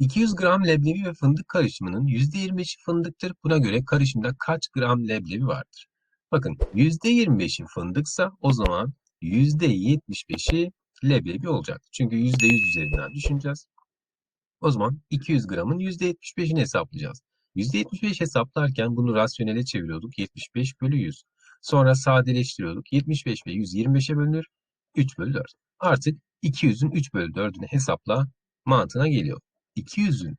200 gram leblebi ve fındık karışımının %25'i fındıktır. Buna göre karışımda kaç gram leblebi vardır? Bakın %25'i fındıksa o zaman %75'i leblebi olacak. Çünkü %100 üzerinden düşüneceğiz. O zaman 200 gramın %75'ini hesaplayacağız. %75 hesaplarken bunu rasyonele çeviriyorduk. 75 bölü 100. Sonra sadeleştiriyorduk. 75 ve 100 25'e bölünür. 3 bölü 4. Artık 200'ün 3 bölü 4'ünü hesapla mantığına geliyor. 200'ün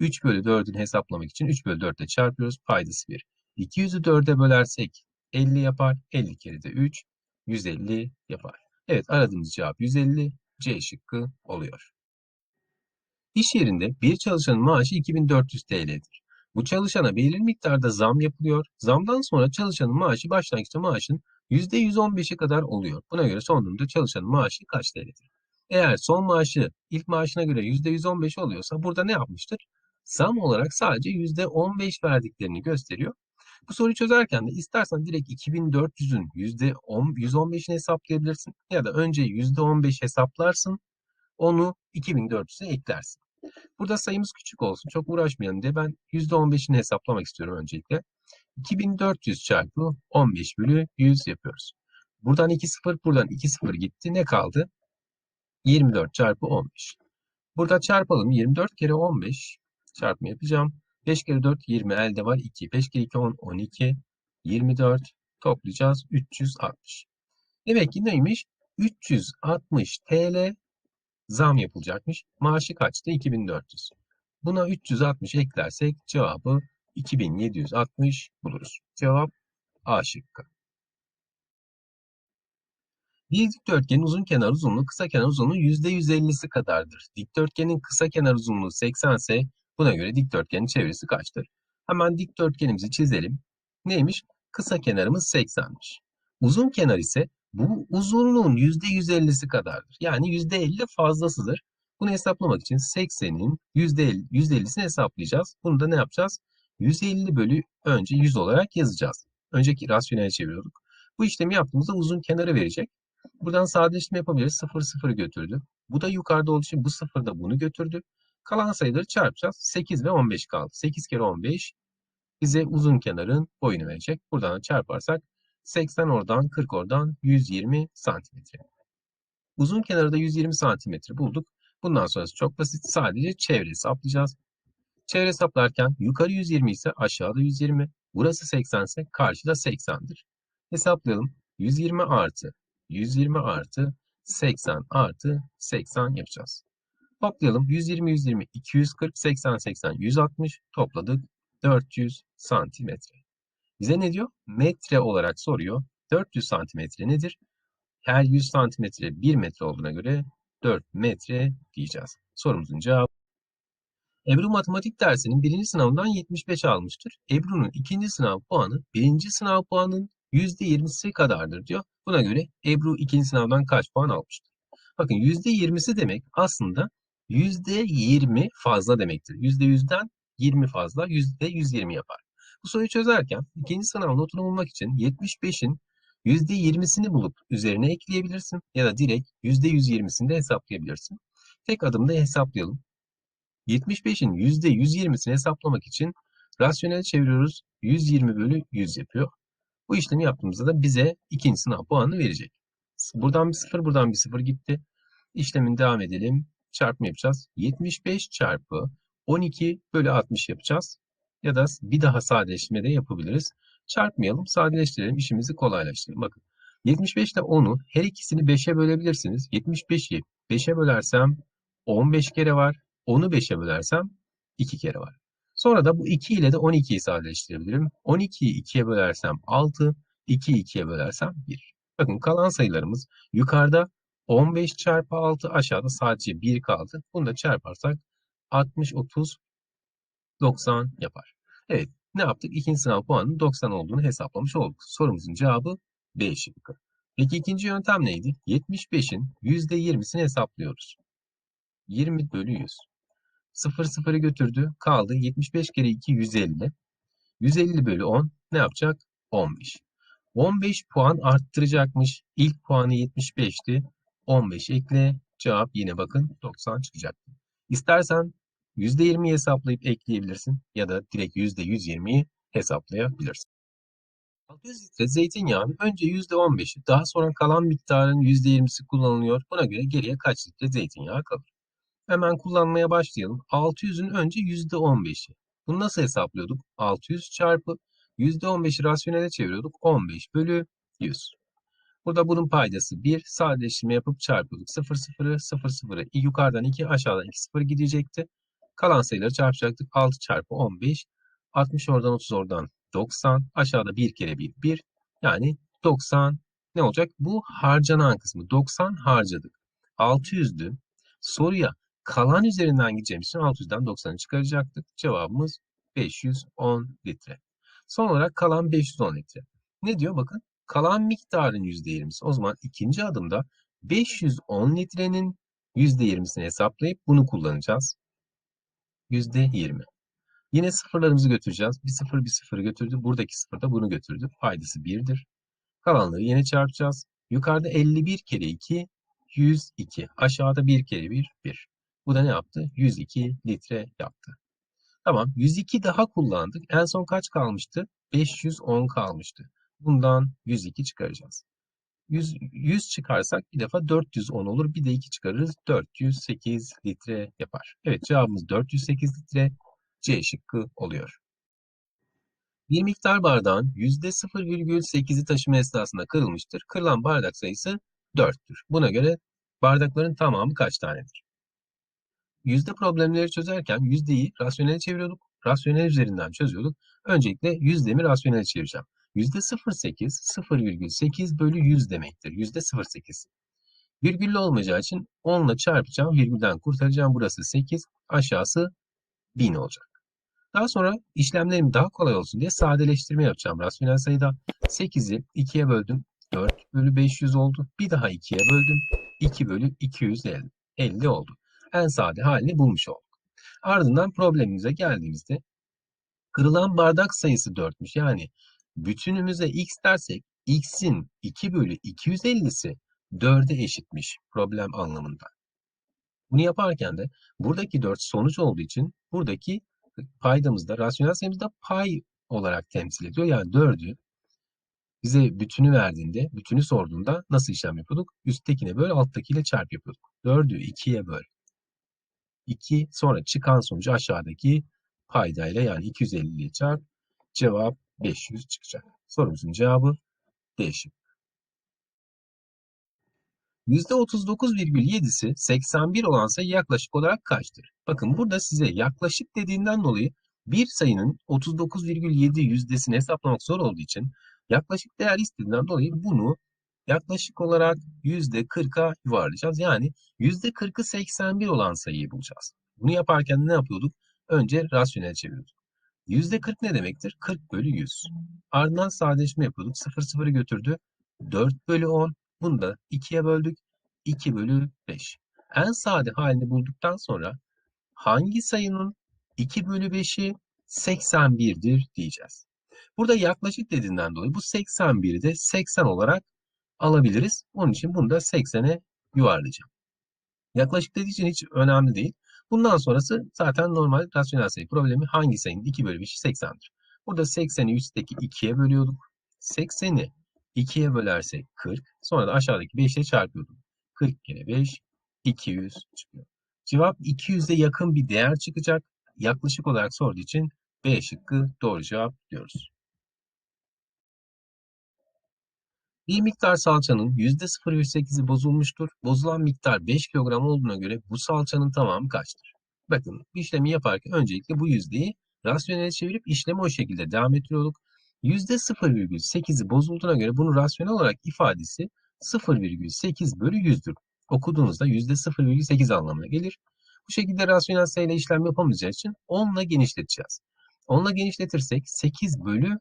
3 bölü 4'ünü hesaplamak için 3 bölü 4 ile çarpıyoruz. Paydası 1. 200'ü 4'e bölersek 50 yapar. 50 kere de 3. 150 yapar. Evet aradığımız cevap 150. C şıkkı oluyor. İş yerinde bir çalışanın maaşı 2400 TL'dir. Bu çalışana belirli miktarda zam yapılıyor. Zamdan sonra çalışanın maaşı başlangıçta maaşın %115'e kadar oluyor. Buna göre son durumda çalışanın maaşı kaç TL'dir? Eğer son maaşı ilk maaşına göre %115 oluyorsa burada ne yapmıştır? Zam olarak sadece %15 verdiklerini gösteriyor. Bu soruyu çözerken de istersen direkt 2400'ün %115'ini hesaplayabilirsin ya da önce %15 hesaplarsın onu 2400'e eklersin. Burada sayımız küçük olsun. Çok uğraşmayalım diye ben %15'ini hesaplamak istiyorum öncelikle. 2400 çarpı 15 bölü 100 yapıyoruz. Buradan 2 0, buradan 2 0 gitti. Ne kaldı? 24 çarpı 15. Burada çarpalım. 24 kere 15 çarpımı yapacağım. 5 kere 4 20 elde var 2. 5 kere 2 10 12 24 toplayacağız 360. Demek ki neymiş? 360 TL zam yapılacakmış. Maaşı kaçtı? 2400. Buna 360 eklersek cevabı 2760 buluruz. Cevap A şıkkı. Bir dikdörtgenin uzun kenar uzunluğu kısa kenar uzunluğu %150'si kadardır. Dikdörtgenin kısa kenar uzunluğu 80 ise buna göre dikdörtgenin çevresi kaçtır? Hemen dikdörtgenimizi çizelim. Neymiş? Kısa kenarımız 80'miş. Uzun kenar ise bu uzunluğun %150'si kadardır. Yani %50 fazlasıdır. Bunu hesaplamak için 80'in %50, %50'sini hesaplayacağız. Bunu da ne yapacağız? 150 bölü önce 100 olarak yazacağız. Önceki rasyonel çeviriyorduk. Bu işlemi yaptığımızda uzun kenarı verecek. Buradan sadeleştirme yapabiliriz. 0 0 götürdü. Bu da yukarıda olduğu için bu 0 da bunu götürdü. Kalan sayıları çarpacağız. 8 ve 15 kaldı. 8 kere 15 bize uzun kenarın boyunu verecek. Buradan çarparsak 80 oradan 40 oradan 120 santimetre. Uzun kenarı da 120 santimetre bulduk. Bundan sonrası çok basit. Sadece çevre hesaplayacağız. Çevre hesaplarken yukarı 120 ise aşağıda 120. Burası 80 ise karşıda 80'dir. Hesaplayalım. 120 artı 120 artı 80 artı 80 yapacağız. Toplayalım. 120, 120, 240, 80, 80, 160 topladık. 400 santimetre. Bize ne diyor? Metre olarak soruyor. 400 santimetre nedir? Her 100 santimetre 1 metre olduğuna göre 4 metre diyeceğiz. Sorumuzun cevabı. Ebru matematik dersinin birinci sınavından 75 almıştır. Ebru'nun ikinci sınav puanı birinci sınav puanının %20'si kadardır diyor. Buna göre Ebru ikinci sınavdan kaç puan almıştır? Bakın %20'si demek aslında %20 fazla demektir. %100'den 20 fazla %120 yapar. Bu soruyu çözerken ikinci sınav notunu bulmak için 75'in %20'sini bulup üzerine ekleyebilirsin ya da direkt %120'sini de hesaplayabilirsin. Tek adımda hesaplayalım. 75'in %120'sini hesaplamak için rasyonel çeviriyoruz. 120 bölü 100 yapıyor. Bu işlemi yaptığımızda da bize ikinci sınav puanını verecek. Buradan bir sıfır, buradan bir sıfır gitti. İşlemin devam edelim. Çarpma yapacağız. 75 çarpı 12 bölü 60 yapacağız. Ya da bir daha sadeleştirme de yapabiliriz. Çarpmayalım, sadeleştirelim, işimizi kolaylaştıralım. Bakın 75 ile 10'u her ikisini 5'e bölebilirsiniz. 75'i 5'e bölersem 15 kere var. 10'u 5'e bölersem 2 kere var. Sonra da bu 2 ile de 12'yi sadeleştirebilirim. 12'yi 2'ye bölersem 6, 2'yi 2'ye bölersem 1. Bakın kalan sayılarımız yukarıda 15 çarpı 6 aşağıda sadece 1 kaldı. Bunu da çarparsak 60, 30, 90 yapar. Evet ne yaptık? İkinci sınav puanının 90 olduğunu hesaplamış olduk. Sorumuzun cevabı B şıkkı. Peki ikinci yöntem neydi? 75'in %20'sini hesaplıyoruz. 20 bölü 100. 0 0'ı götürdü. Kaldı 75 kere 2 150. 150 bölü 10 ne yapacak? 15. 15 puan arttıracakmış. İlk puanı 75'ti. 15 ekle. Cevap yine bakın 90 çıkacak. İstersen %20'yi hesaplayıp ekleyebilirsin ya da direkt %120'yi hesaplayabilirsin. 600 litre zeytinyağının önce %15'i daha sonra kalan miktarın %20'si kullanılıyor. Buna göre geriye kaç litre zeytinyağı kalır? Hemen kullanmaya başlayalım. 600'ün önce %15'i. Bunu nasıl hesaplıyorduk? 600 çarpı %15'i rasyonele çeviriyorduk. 15 bölü 100. Burada bunun paydası 1. Sadeleştirme yapıp çarpıyorduk. 0 0'ı 0 0'ı yukarıdan 2 aşağıdan 2 0 gidecekti. Kalan sayıları çarpacaktık. 6 çarpı 15. 60 oradan 30 oradan 90. Aşağıda 1 kere 1 1. Yani 90 ne olacak? Bu harcanan kısmı. 90 harcadık. 600'dü. Soruya kalan üzerinden gideceğimiz için 600'den 90'ı çıkaracaktık. Cevabımız 510 litre. Son olarak kalan 510 litre. Ne diyor? Bakın kalan miktarın %20'si. O zaman ikinci adımda 510 litrenin %20'sini hesaplayıp bunu kullanacağız. %20. Yine sıfırlarımızı götüreceğiz. Bir sıfır bir sıfırı götürdü. Buradaki sıfır da bunu götürdü. Paydası 1'dir. Kalanları yine çarpacağız. Yukarıda 51 kere 2 102. Aşağıda 1 kere 1 1. Bu da ne yaptı? 102 litre yaptı. Tamam 102 daha kullandık. En son kaç kalmıştı? 510 kalmıştı. Bundan 102 çıkaracağız. 100, 100 çıkarsak bir defa 410 olur. Bir de 2 çıkarırız. 408 litre yapar. Evet cevabımız 408 litre. C şıkkı oluyor. Bir miktar bardağın %0,8'i taşıma esnasında kırılmıştır. Kırılan bardak sayısı 4'tür. Buna göre bardakların tamamı kaç tanedir? Yüzde problemleri çözerken yüzdeyi rasyonele çeviriyorduk. Rasyonel üzerinden çözüyorduk. Öncelikle yüzdemi rasyonele çevireceğim. Yüzde 0,8 0,8 bölü 100 demektir. Yüzde 0,8. Virgüllü olmayacağı için 10 ile çarpacağım. Virgülden kurtaracağım. Burası 8. Aşağısı 1000 olacak. Daha sonra işlemlerim daha kolay olsun diye sadeleştirme yapacağım. Rasyonel sayıda 8'i 2'ye böldüm. 4 bölü 500 oldu. Bir daha 2'ye böldüm. 2 bölü 250 50 oldu. En sade halini bulmuş olduk. Ardından problemimize geldiğimizde kırılan bardak sayısı 4'müş. Yani bütünümüze x dersek x'in 2 bölü 250'si 4'e eşitmiş problem anlamında. Bunu yaparken de buradaki 4 sonuç olduğu için buradaki paydamızda, rasyonel sayımızda pay olarak temsil ediyor. Yani 4'ü bize bütünü verdiğinde, bütünü sorduğunda nasıl işlem yapıyorduk? Üsttekine böl, alttakiyle çarp yapıyorduk. 4'ü 2'ye böl. 2 sonra çıkan sonucu aşağıdaki paydayla yani 250 ile çarp. Cevap 500 çıkacak. Sorumuzun cevabı D şıkkı. %39,7'si 81 olan sayı yaklaşık olarak kaçtır? Bakın burada size yaklaşık dediğinden dolayı bir sayının 39,7 yüzdesini hesaplamak zor olduğu için yaklaşık değer istediğinden dolayı bunu yaklaşık olarak %40'a yuvarlayacağız. Yani %40'ı 81 olan sayıyı bulacağız. Bunu yaparken ne yapıyorduk? Önce rasyonel çeviriyorduk. %40 ne demektir? 40 bölü 100. Ardından sadeleşme yapıyorduk. 0 0'ı götürdü. 4 bölü 10. Bunu da 2'ye böldük. 2 bölü 5. En sade halini bulduktan sonra hangi sayının 2 bölü 5'i 81'dir diyeceğiz. Burada yaklaşık dediğinden dolayı bu 81'i de 80 olarak alabiliriz. Onun için bunu da 80'e yuvarlayacağım. Yaklaşık dediği için hiç önemli değil. Bundan sonrası zaten normal rasyonel sayı problemi hangi sayının 2 bölü 5'i 80'dir. Burada 80'i üstteki 2'ye bölüyorduk. 80'i 2'ye bölersek 40. Sonra da aşağıdaki 5 ile çarpıyorduk. 40 kere 5 200 çıkıyor. Cevap 200'e yakın bir değer çıkacak. Yaklaşık olarak sorduğu için B şıkkı doğru cevap diyoruz. Bir miktar salçanın %0,8'i bozulmuştur. Bozulan miktar 5 kilogram olduğuna göre bu salçanın tamamı kaçtır? Bakın işlemi yaparken öncelikle bu yüzdeyi rasyonele çevirip işlemi o şekilde devam ettiriyorduk. %0,8'i bozulduğuna göre bunun rasyonel olarak ifadesi 0,8 bölü 100'dür. Okuduğunuzda %0,8 anlamına gelir. Bu şekilde rasyonel sayıyla işlem yapamayacağı için 10 ile genişleteceğiz. 10 ile genişletirsek 8 bölü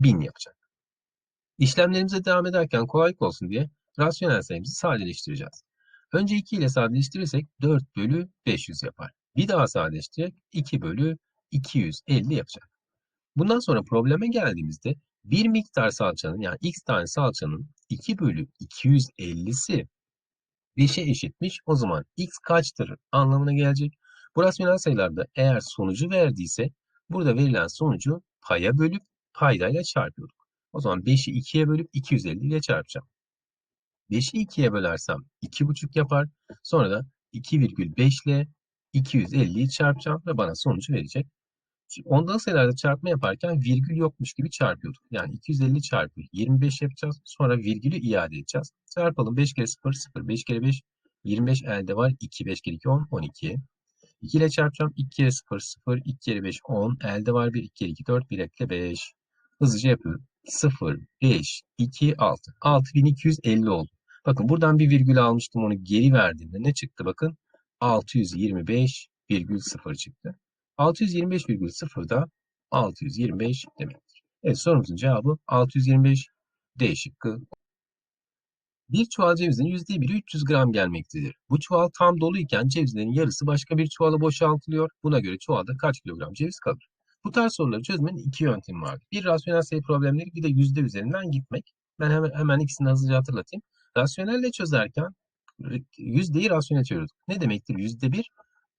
1000 yapacak. İşlemlerimize devam ederken kolaylık olsun diye rasyonel sayımızı sadeleştireceğiz. Önce 2 ile sadeleştirirsek 4 bölü 500 yapar. Bir daha sadeleştirerek 2 bölü 250 yapacak. Bundan sonra probleme geldiğimizde bir miktar salçanın yani x tane salçanın 2 bölü 250'si 5'e eşitmiş. O zaman x kaçtır anlamına gelecek. Bu rasyonel sayılarda eğer sonucu verdiyse burada verilen sonucu paya bölüp paydayla çarpıyorduk. O zaman 5'i 2'ye bölüp 250 ile çarpacağım. 5'i 2'ye bölersem 2,5 yapar. Sonra da 2,5 ile 250'yi çarpacağım ve bana sonucu verecek. Şimdi ondalık sayılarda çarpma yaparken virgül yokmuş gibi çarpıyorduk. Yani 250 çarpı 25 yapacağız. Sonra virgülü iade edeceğiz. Çarpalım 5 kere 0 0 5 kere 5 25 elde var. 2 5 kere 2 10 12. 2 ile çarpacağım. 2 kere 0 0 2 kere 5 10 elde var 1 2 kere 2 4 1 ekle 5. Hızlıca yapıyorum. 0 5 2 6 6250 oldu. Bakın buradan bir virgül almıştım onu geri verdiğimde ne çıktı bakın? 625,0 çıktı. 625,0 da 625 demektir. Evet sorumuzun cevabı 625 D şıkkı. Bir çuval cevizin %1'i 300 gram gelmektedir. Bu çuval tam dolu iken cevizlerin yarısı başka bir çuvala boşaltılıyor. Buna göre çuvalda kaç kilogram ceviz kalır? Bu tarz soruları çözmenin iki yöntemi var. Bir rasyonel sayı problemleri bir de yüzde üzerinden gitmek. Ben hemen, hemen ikisini hızlıca hatırlatayım. Rasyonelle çözerken yüzdeyi rasyonel çözüyorduk. Ne demektir yüzde bir?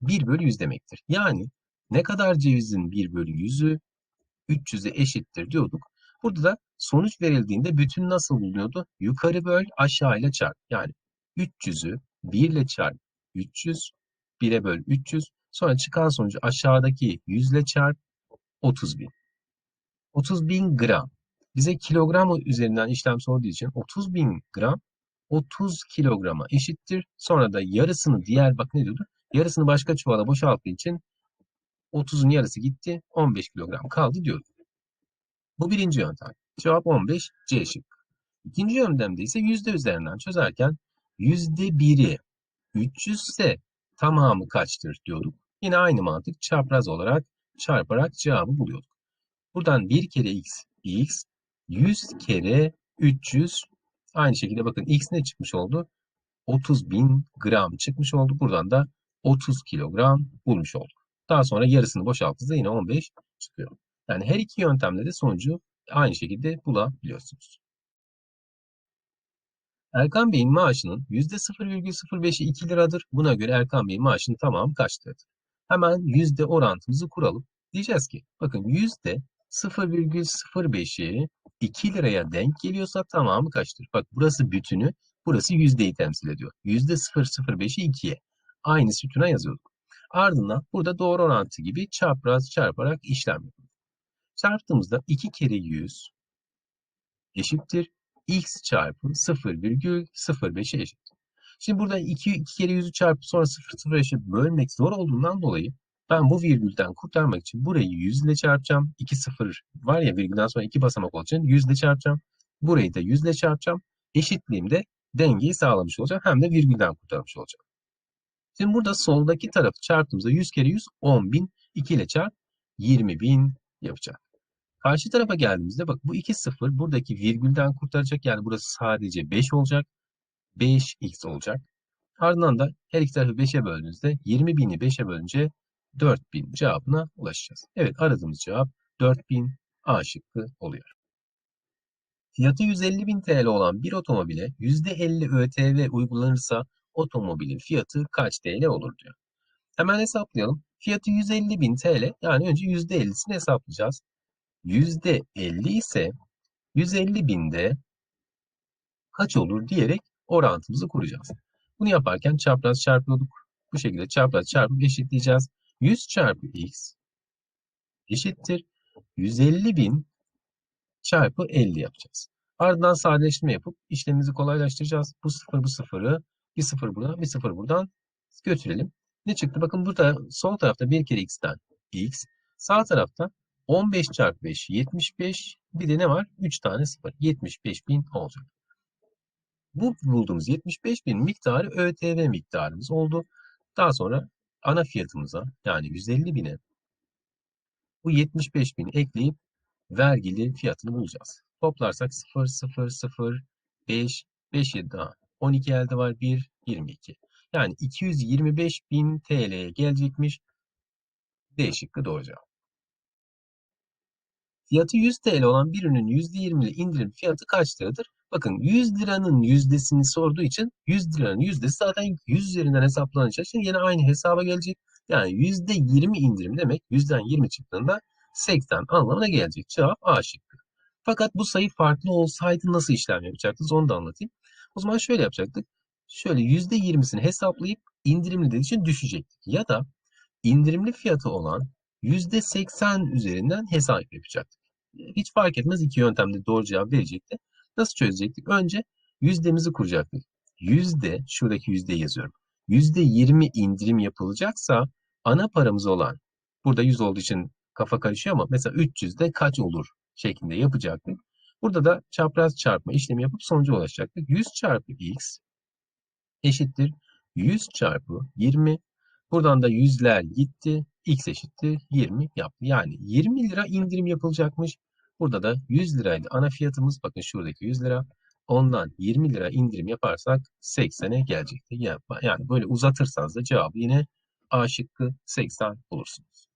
1 bölü 100 demektir. Yani ne kadar cevizin 1 bölü 100'ü 300'e eşittir diyorduk. Burada da sonuç verildiğinde bütün nasıl bulunuyordu? Yukarı böl aşağı ile çarp. Yani 300'ü 1 ile çarp 300, 1'e böl 300. Sonra çıkan sonucu aşağıdaki 100 ile çarp 30 bin. 30 bin gram. Bize kilogram üzerinden işlem sorduğu için 30 bin gram 30 kilograma eşittir. Sonra da yarısını diğer bak ne diyordu? Yarısını başka çuvala boşalttığı için 30'un yarısı gitti. 15 kilogram kaldı diyordu. Bu birinci yöntem. Cevap 15 C şık. İkinci yöntemde ise yüzde üzerinden çözerken yüzde biri 300 ise tamamı kaçtır diyorduk. Yine aynı mantık çapraz olarak çarparak cevabı buluyorduk. Buradan 1 kere x, x, 100 kere 300 aynı şekilde bakın x ne çıkmış oldu? 30 bin gram çıkmış oldu. Buradan da 30 kilogram bulmuş olduk. Daha sonra yarısını boşalttığınızda yine 15 çıkıyor. Yani her iki yöntemde de sonucu aynı şekilde bulabiliyorsunuz. Erkan Bey'in maaşının %0,05'i 2 liradır. Buna göre Erkan Bey'in maaşının tamamı kaç liradır? Hemen yüzde orantımızı kuralım. Diyeceğiz ki bakın yüzde 0,05'i 2 liraya denk geliyorsa tamamı kaçtır? Bak burası bütünü, burası yüzdeyi temsil ediyor. Yüzde 0,05'i 2'ye. Aynı sütuna yazıyorduk. Ardından burada doğru orantı gibi çapraz çarparak işlem yapıyoruz. Çarptığımızda 2 kere 100 eşittir x çarpı 0,05'e eşit. Şimdi burada 2, 2 kere 100'ü çarpıp sonra 0,05'e bölmek zor olduğundan dolayı ben bu virgülden kurtarmak için burayı 100 ile çarpacağım. 2 sıfır var ya virgülden sonra 2 basamak olduğu için 100 ile çarpacağım. Burayı da 100 ile çarpacağım. Eşitliğimde dengeyi sağlamış olacağım. Hem de virgülden kurtarmış olacağım. Şimdi burada soldaki tarafı çarptığımızda 100 kere 100 10.000. 2 ile çarp 20.000 yapacak. Karşı tarafa geldiğimizde bak bu 2 sıfır buradaki virgülden kurtaracak. Yani burası sadece 5 olacak. 5x olacak. Ardından da her iki tarafı 5'e böldüğünüzde 20.000'i 5'e bölünce 4000 cevabına ulaşacağız. Evet aradığımız cevap 4000 A şıkkı oluyor. Fiyatı 150.000 TL olan bir otomobile %50 ÖTV uygulanırsa otomobilin fiyatı kaç TL olur diyor. Hemen hesaplayalım. Fiyatı 150.000 TL yani önce %50'sini hesaplayacağız. %50 ise 150 binde kaç olur diyerek orantımızı kuracağız. Bunu yaparken çapraz çarpıyorduk. Bu şekilde çapraz çarpıp eşitleyeceğiz. 100 çarpı x eşittir 150 bin çarpı 50 yapacağız. Ardından sadeleştirme yapıp işlemimizi kolaylaştıracağız. Bu sıfır bu sıfırı bir sıfır buradan bir sıfır buradan götürelim. Ne çıktı? Bakın burada sol tarafta bir kere x'ten x. Sağ tarafta 15 çarpı 5 75. Bir de ne var? 3 tane sıfır. 75 bin olacak. Bu bulduğumuz 75 bin miktarı ÖTV miktarımız oldu. Daha sonra ana fiyatımıza yani 150 bine bu 75 bin ekleyip vergili fiyatını bulacağız. Toplarsak 0, 0, 0, 5, 5 7 daha 12 elde var 1, 22. Yani 225 bin TL'ye gelecekmiş. D şıkkı doğru. Fiyatı 100 TL olan bir ürünün %20'li indirim fiyatı kaç liradır? Bakın 100 liranın yüzdesini sorduğu için 100 liranın yüzdesi zaten 100 üzerinden hesaplanacak için yine aynı hesaba gelecek. Yani %20 indirim demek yüzden 20 çıktığında 80 anlamına gelecek. Cevap A şıkkı. Fakat bu sayı farklı olsaydı nasıl işlem yapacaktınız onu da anlatayım. O zaman şöyle yapacaktık. Şöyle %20'sini hesaplayıp indirimli dediği için düşecektik. Ya da indirimli fiyatı olan %80 üzerinden hesap yapacaktık. Hiç fark etmez iki yöntemde doğru cevap verecekti. Nasıl çözecektik? Önce yüzdemizi kuracaktık. Yüzde, şuradaki yüzdeyi yazıyorum. %20 indirim yapılacaksa ana paramız olan, burada 100 olduğu için kafa karışıyor ama mesela 300'de kaç olur şeklinde yapacaktık. Burada da çapraz çarpma işlemi yapıp sonuca ulaşacaktık. 100 çarpı x eşittir 100 çarpı 20. Buradan da yüzler gitti. x eşittir 20 yaptı. Yani 20 lira indirim yapılacakmış. Burada da 100 liraydı ana fiyatımız. Bakın şuradaki 100 lira. Ondan 20 lira indirim yaparsak 80'e gelecekti. Yani böyle uzatırsanız da cevabı yine A şıkkı 80 bulursunuz.